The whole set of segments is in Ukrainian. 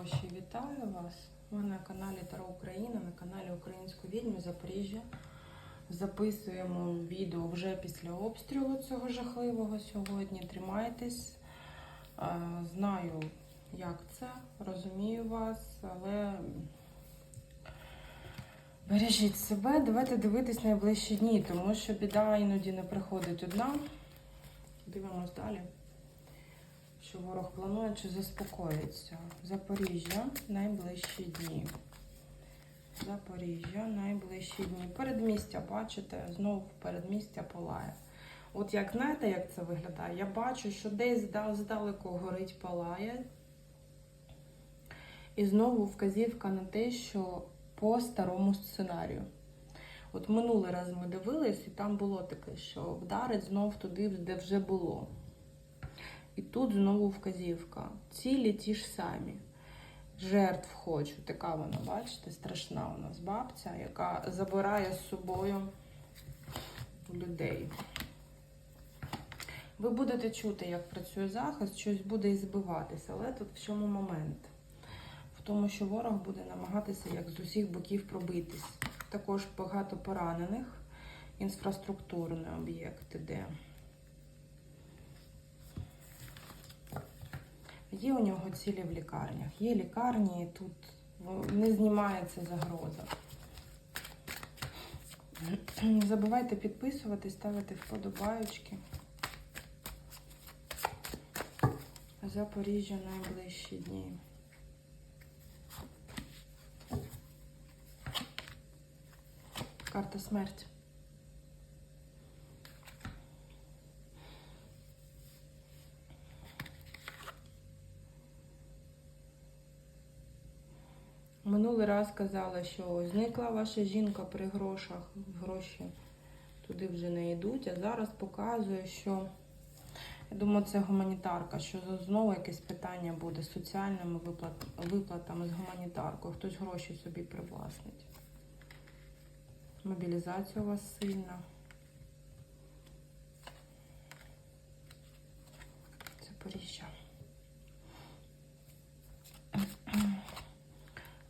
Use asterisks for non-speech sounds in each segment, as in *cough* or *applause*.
хороші, вітаю вас. Ми на каналі Таро Україна, на каналі Української відьми Запоріжжя. Записуємо відео вже після обстрілу цього жахливого сьогодні. Тримайтесь. Е, Знаю, як це, розумію вас, але бережіть себе, давайте дивитись найближчі дні, тому що біда іноді не приходить одна. Дивимось далі що ворог планує чи заспокоїться. Запоріжжя найближчі дні. Запоріжжя найближчі дні. Передмістя, бачите, знову передмістя палає. От як знаєте, як це виглядає? Я бачу, що десь здалеку горить палає. І знову вказівка на те, що по старому сценарію. От минулий раз ми дивились, і там було таке, що вдарить знов туди, де вже було. І тут знову вказівка. Цілі ті ж самі. Жертв хочу. Така вона, бачите, страшна у нас бабця, яка забирає з собою людей. Ви будете чути, як працює захист, щось буде і збиватися, але тут в чому момент? В тому, що ворог буде намагатися як з усіх боків пробитись. Також багато поранених, інфраструктурні об'єкти, де Є у нього цілі в лікарнях. Є лікарні, і тут не знімається загроза. Не *clears throat* забувайте підписувати, ставити вподобаючки. Запоріжжя найближчі дні. Карта смерть. Минулий раз казала, що зникла ваша жінка при грошах, гроші туди вже не йдуть, а зараз показує, що я думаю, це гуманітарка, що знову якесь питання буде з соціальними виплат, виплатами з гуманітаркою. Хтось гроші собі привласнить. Мобілізація у вас сильна. Запоріжжя.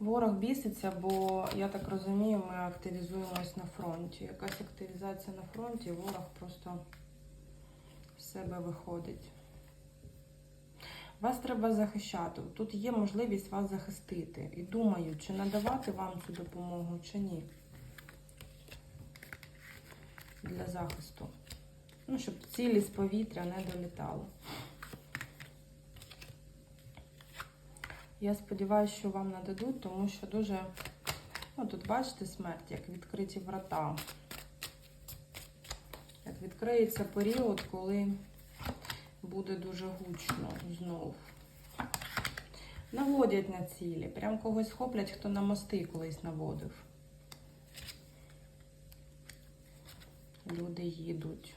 Ворог біситься, бо я так розумію, ми активізуємось на фронті. Якась активізація на фронті, ворог просто з себе виходить. Вас треба захищати. Тут є можливість вас захистити. І думаю, чи надавати вам цю допомогу, чи ні. Для захисту. Ну, щоб цілі з повітря не долітали. Я сподіваюся, що вам нададуть, тому що дуже, ну тут бачите смерть, як відкриті врата. Як відкриється період, коли буде дуже гучно знов. Наводять на цілі. Прям когось хоплять, хто на мости колись наводив. Люди їдуть.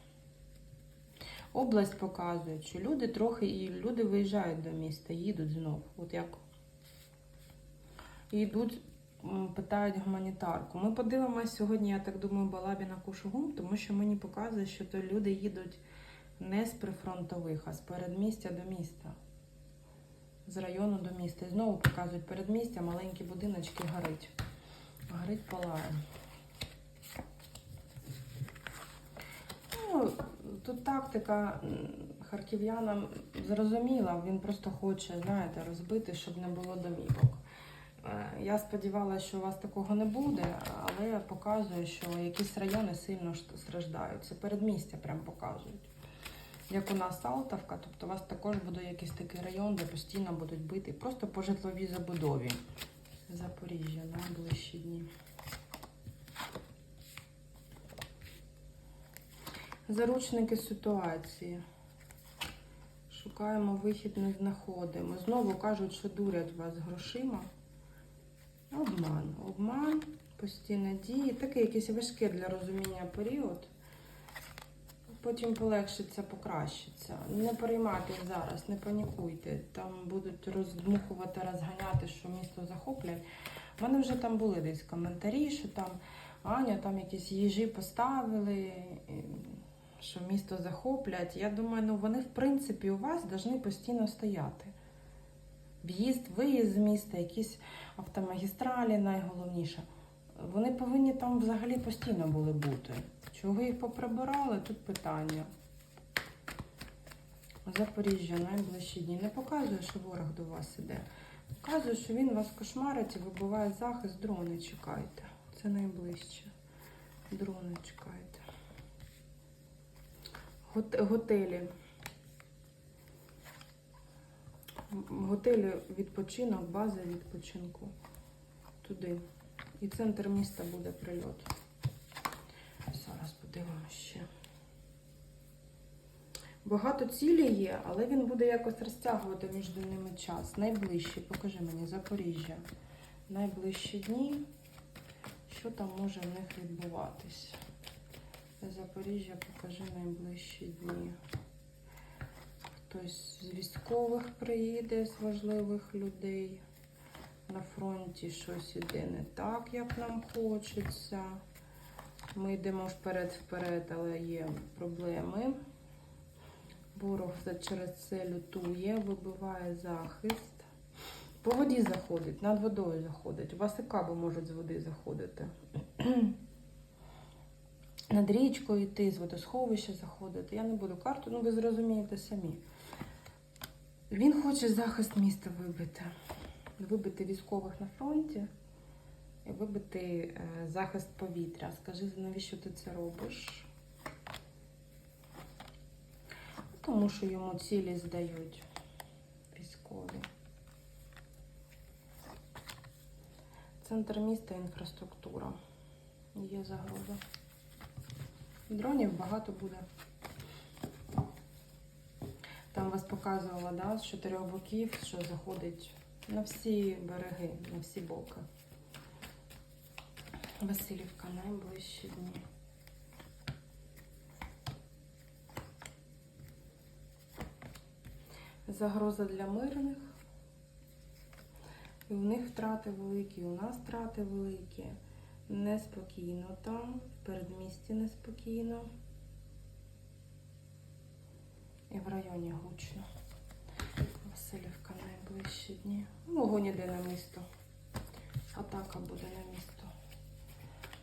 Область показує, що люди трохи і люди виїжджають до міста, їдуть знов. От як і йдуть, питають гуманітарку. Ми подивимося сьогодні, я так думаю, Балабі на Кушугум, тому що мені показує, що то люди їдуть не з прифронтових, а з передмістя до міста. З району до міста. І знову показують передмістя, маленькі будиночки горить. Горить палає. Ну, тут тактика харків'янам зрозуміла, він просто хоче, знаєте, розбити, щоб не було домівок. Е, Я сподівалася, що у вас такого не буде, але показує, що якісь райони сильно страждають. Це передмістя прям показують. Як у нас Салтовка, тобто у вас також буде якийсь такий район, де постійно будуть бити просто по житловій забудові. Запоріжжя на найближчі дні. Заручники ситуації. Шукаємо вихід, не знаходимо. Знову кажуть, що дурять вас грошима. Обман. Обман, постійні дії. Такий якийсь важкий для розуміння період. Потім полегшиться, покращиться. Не переймайтесь зараз, не панікуйте. Там будуть роздмухувати, розганяти, що місто захоплять. У мене вже там були десь коментарі, що там Аня там якісь їжі поставили, що місто захоплять. Я думаю, ну вони в принципі у вас повинні постійно стояти. В'їзд, виїзд з міста, якісь автомагістралі, найголовніше. Вони повинні там взагалі постійно були бути. Чого їх поприбирали, тут питання. Запоріжжя найближчі дні. Не показує, що ворог до вас іде. Показує, що він вас кошмарить і вибиває захист, дрони чекайте. Це найближче. Дрони чекайте. Гот- Готелі. Готелі відпочинок, база відпочинку. Туди. І центр міста буде прильот. Зараз подивимося ще. Багато цілі є, але він буде якось розтягувати між ними час. Найближчі, покажи мені, Запоріжжя. Найближчі дні. Що там може в них відбуватись? Запоріжжя, покажи найближчі дні. Хтось з військових приїде, з важливих людей. На фронті щось іде не так, як нам хочеться. Ми йдемо вперед-вперед, але є проблеми. Ворог через це лютує, вибиває захист. По воді заходить, над водою заходить. У вас і каби можуть з води заходити. *clears throat* Над річкою йти, з водосховища заходити. Я не буду карту, ну ви зрозумієте самі. Він хоче захист міста вибити. Вибити військових на фронті і вибити е, захист повітря. Скажи, навіщо ти це робиш? Тому що йому цілі здають військові. Центр міста інфраструктура. Є загроза. Дронів багато буде. Там вас показувала, да, з чотирьох боків, що заходить на всі береги, на всі боки. Васильівка найближчі дні. Загроза для мирних. І у них втрати великі, і у нас втрати великі. Неспокійно там, в передмісті неспокійно. І в районі гучно. Васильівка найближчі дні. Вогонь іде на місто. Атака буде на місто.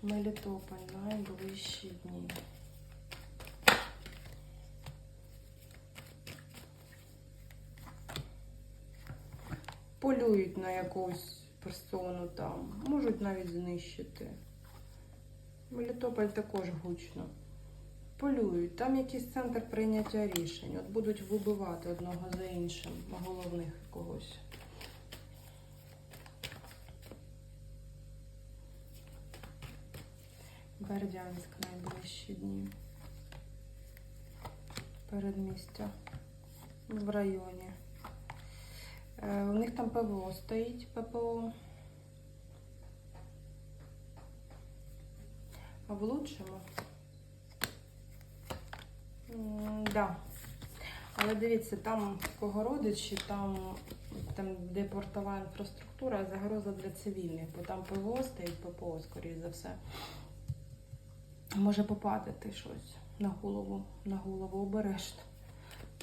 Мелітополь найближчі дні. Полюють на якусь персону там, можуть навіть знищити. Мелітополь також гучно. Полюють. Там якийсь центр прийняття рішень. От будуть вибивати одного за іншим, головних когось. Бердянськ найближчі дні. Передмістя. В районі. Е, У них там ПВО стоїть, ППО. А в М, Да. Але дивіться, там в кого родичі, там, там де портова інфраструктура, загроза для цивільних, бо там ПВО стоїть, ППО, скоріш за все. Може попадати щось на голову, на голову обережно.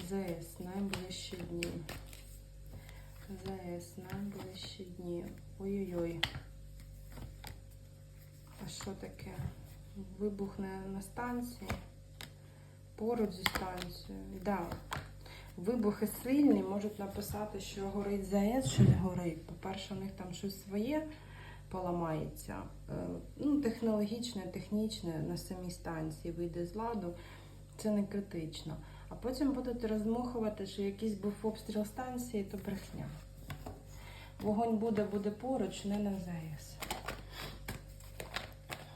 ЗС найближчі дні. ЗС найближчі дні. Ой-ой-ой. А що таке? Вибухне на станції. Поруч зі станцією. Да. Вибухи сильні, можуть написати, що горить ЗАЕС, що не горить. По-перше, у них там щось своє поламається. Е, Ну, технологічне, технічне на самій станції вийде з ладу. Це не критично. А потім будуть розмухувати, що якийсь був обстріл станції, то брехня. Вогонь буде, буде поруч, не на ЗАЕС.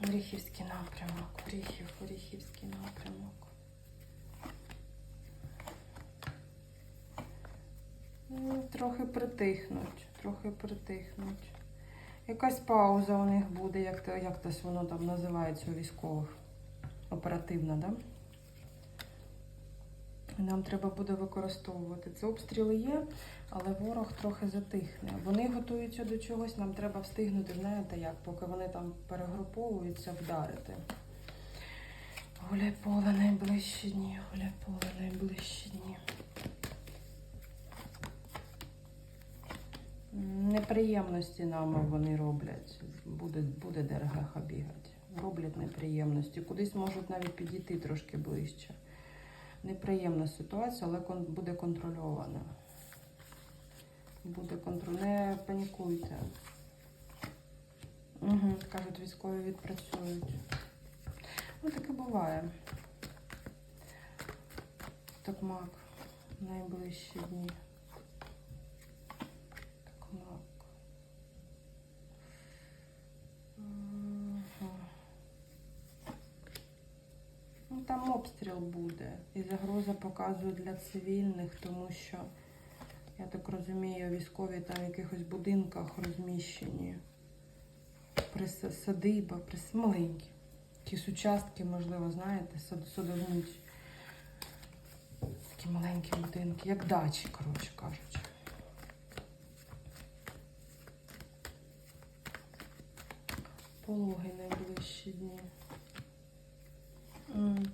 Оріхівський напрямок. Оріхів, Оріхівський напрямок. Трохи притихнуть, трохи притихнуть. Якась пауза у них буде, як, то, як тось воно там називається у військових. Оперативна, да? Нам треба буде використовувати. Це обстріли є, але ворог трохи затихне. Вони готуються до чогось, нам треба встигнути, знаєте як, поки вони там перегруповуються, вдарити. Гуляй поле найближчі дні, гуляй поле найближчі дні. Неприємності нам вони роблять. Буде, буде ДРГ бігати. Роблять неприємності. Кудись можуть навіть підійти трошки ближче. Неприємна ситуація, але буде контрольована. Буде контроль. Не панікуйте. Угу, кажуть, військові відпрацюють. Ну, таке буває. Токмак. Найближчі дні. Токмак. Ага. Ну, там обстріл буде. І загроза показує для цивільних, тому що, я так розумію, військові там в якихось будинках розміщені. Прис- садиба, прис... маленькі. Якісь участки, можливо, знаєте, сад... садовничі. Такі маленькі будинки, як дачі, коротше кажучи. Пологи найближчі дні. М.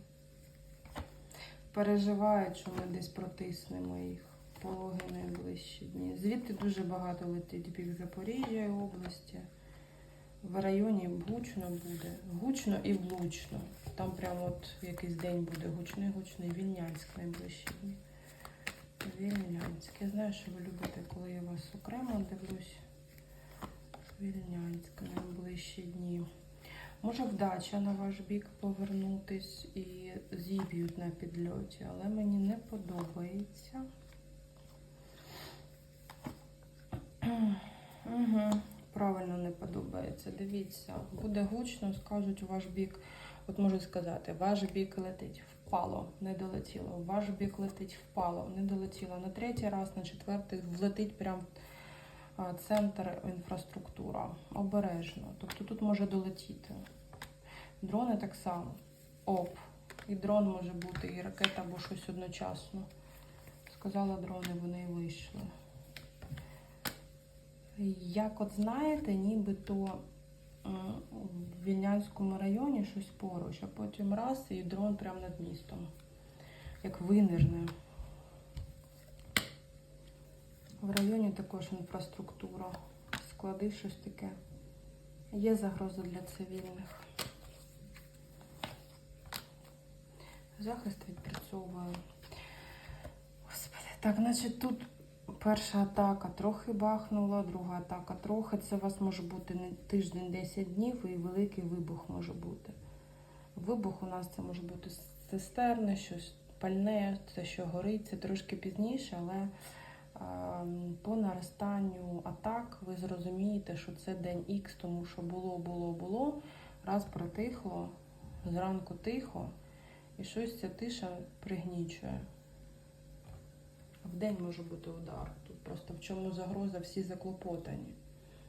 Переживають, що ми десь протиснемо їх. Пологи найближчі дні. Звідти дуже багато летить бік Запоріжжя і області. В районі гучно буде. Гучно і влучно. Там прямо от якийсь день буде гучний, гучний. Вільнянськ найближчі дні. Вільнянськ. Я знаю, що ви любите, коли я вас окремо дивлюсь. Вільнянськ найближчі дні. Може вдача на ваш бік повернутись і зіб'ють на підльоті, але мені не подобається. Угу. Правильно не подобається. Дивіться, буде гучно, скажуть ваш бік. От можу сказати, ваш бік летить, впало, не долетіло. Ваш бік летить, впало, не долетіло. На третій раз, на четвертий влетить прям центр інфраструктура. Обережно. Тобто тут може долетіти. Дрони так само. Оп. І дрон може бути, і ракета або щось одночасно. Сказала дрони, вони і вийшли. Як от знаєте, нібито в Вільнянському районі щось поруч, а потім раз і дрон прямо над містом. Як винирне. В районі також інфраструктура. Склади щось таке. Є загроза для цивільних. Захист відпрацьовує. Господи, так, значить, тут перша атака трохи бахнула, друга атака трохи. Це у вас може бути не тиждень, 10 днів і великий вибух може бути. Вибух у нас це може бути цистерни, щось пальне, це що горить, це трошки пізніше, але по наростанню атак ви зрозумієте, що це день Х, тому що було, було, було, раз протихло, зранку тихо, і щось ця тиша пригнічує. В день може бути удар. Тут просто в чому загроза, всі заклопотані.